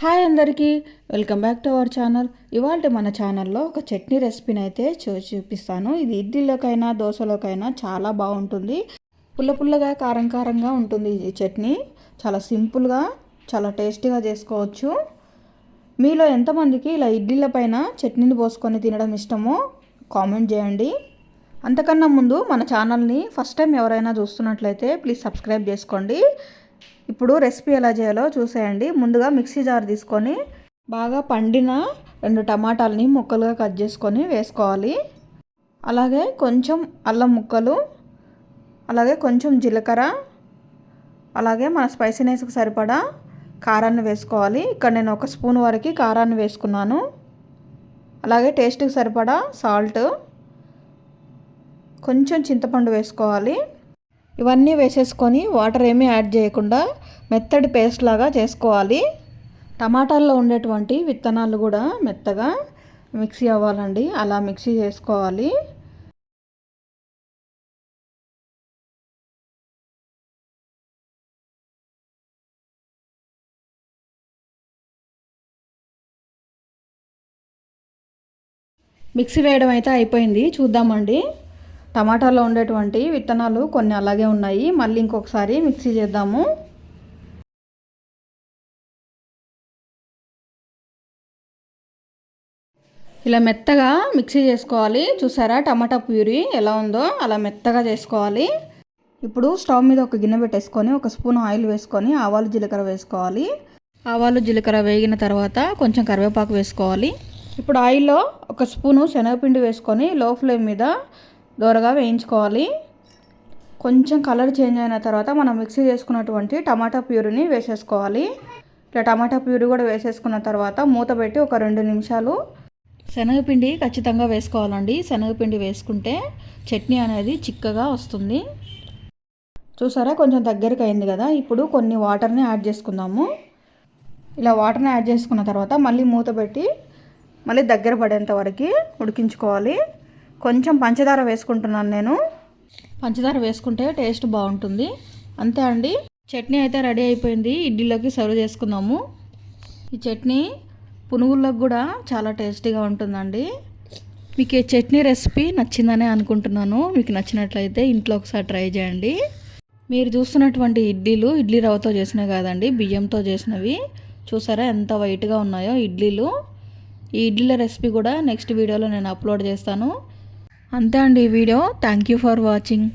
Hi అందరికీ welcome back to our channel. ఇవాళ మన ఛానల్లో ఒక చట్నీ రెసిపీని అయితే చూ చూపిస్తాను. ఇది ఇడ్లీలోకైనా దోశలోకైనా చాలా బాగుంటుంది. పుల్ల పుల్లగా కారం కారంగా ఉంటుంది ఈ చట్నీ. చాలా సింపుల్గా చాలా టేస్టీగా చేసుకోవచ్చు. మీలో ఎంతమందికి ఇలా ఇడ్లీల పైన చట్నీని పోసుకొని తినడం ఇష్టమో కామెంట్ చేయండి. అంతకన్నా ముందు మన ఛానల్ని ఫస్ట్ టైం ఎవరైనా చూస్తున్నట్లయితే ప్లీజ్ సబ్స్క్రైబ్ చేసుకోండి. ఇప్పుడు రెసిపీ ఎలా చేయాలో చూసేయండి. ముందుగా మిక్సీ జార్ తీసుకొని బాగా పండిన రెండు టమాటాలని ముక్కలుగా కట్ చేసుకొని వేసుకోవాలి. అలాగే కొంచెం అల్లం ముక్కలు అలాగే కొంచెం జీలకర్ర అలాగే మన స్పైసీనెస్కి సరిపడా కారాన్ని వేసుకోవాలి. ఇక్కడ నేను ఒక స్పూన్ వరకు కారాన్ని వేసుకున్నాను. అలాగే టేస్ట్కి సరిపడా సాల్ట్ కొంచెం చింతపండు వేసుకోవాలి. ఇవన్నీ వేసేసుకొని వాటర్ ఏమీ యాడ్ చేయకుండా మెత్తడి పేస్ట్ లాగా చేసుకోవాలి. టమాటాల్లో ఉండేటువంటి విత్తనాలు కూడా మెత్తగా మిక్సీ అవ్వాలండి. అలా మిక్సీ చేసుకోవాలి. మిక్సీ వేయడం అయితే అయిపోయింది. చూద్దామండి. టమాటాలో ఉండేటువంటి విత్తనాలు కొన్ని అలాగే ఉన్నాయి. మళ్ళీ ఇంకొకసారి మిక్సీ చేద్దాము. ఇలా మెత్తగా మిక్సీ చేసుకోవాలి. చూసారా? టమాటా ప్యూరీ ఎలా ఉందో అలా మెత్తగా చేసుకోవాలి. ఇప్పుడు స్టవ్ మీద ఒక గిన్నె పెట్టేసుకొని ఒక స్పూన్ ఆయిల్ వేసుకొని ఆవాలు జీలకర్ర వేసుకోవాలి. ఆవాలు జీలకర్ర వేగిన తర్వాత కొంచెం కరివేపాకు వేసుకోవాలి. ఇప్పుడు ఆయిల్లో ఒక స్పూను శనగపిండి వేసుకొని లో ఫ్లేమ్ మీద దోరగా వేయించుకోవాలి. కొంచెం కలర్ చేంజ్ అయిన తర్వాత మనం మిక్సీ చేసుకున్నటువంటి టమాటా ప్యూరిని వేసేసుకోవాలి. ఇట్లా టమాటా ప్యూరి కూడా వేసేసుకున్న తర్వాత మూత పెట్టి ఒక రెండు నిమిషాలు శనగపిండి ఖచ్చితంగా వేసుకోవాలండి. శనగపిండి వేసుకుంటే చట్నీ అనేది చిక్కగా వస్తుంది. చూసారా? కొంచెం దగ్గరికి అయింది కదా. ఇప్పుడు కొన్ని వాటర్ని యాడ్ చేసుకుందాము. ఇలా వాటర్ని యాడ్ చేసుకున్న తర్వాత మళ్ళీ మూత పెట్టి మళ్ళీ దగ్గర పడేంత వరకు ఉడికించుకోవాలి. కొంచెం పంచదార వేసుకుంటున్నాను నేను. పంచదార వేసుకుంటే టేస్ట్ బాగుంటుంది. అంతే అండి. చట్నీ అయితే రెడీ అయిపోయింది. ఇడ్లీలోకి సర్వ్ చేసుకుందాము. ఈ చట్నీ పునుగుల్లోకి కూడా చాలా టేస్టీగా ఉంటుందండి. మీకు ఈ చట్నీ రెసిపీ నచ్చిందనే అనుకుంటున్నాను. మీకు నచ్చినట్లయితే ఇంట్లో ఒకసారి ట్రై చేయండి. మీరు చూస్తున్నటువంటి ఇడ్లీలు ఇడ్లీ రవ్వతో చేసినవి కాదండి బియ్యంతో చేసినవి. చూసారా ఎంత వైట్గా ఉన్నాయో ఇడ్లీలు. ఈ ఇడ్లీల రెసిపీ కూడా నెక్స్ట్ వీడియోలో నేను అప్లోడ్ చేస్తాను. అంతే అండి ఈ video. Thank you for watching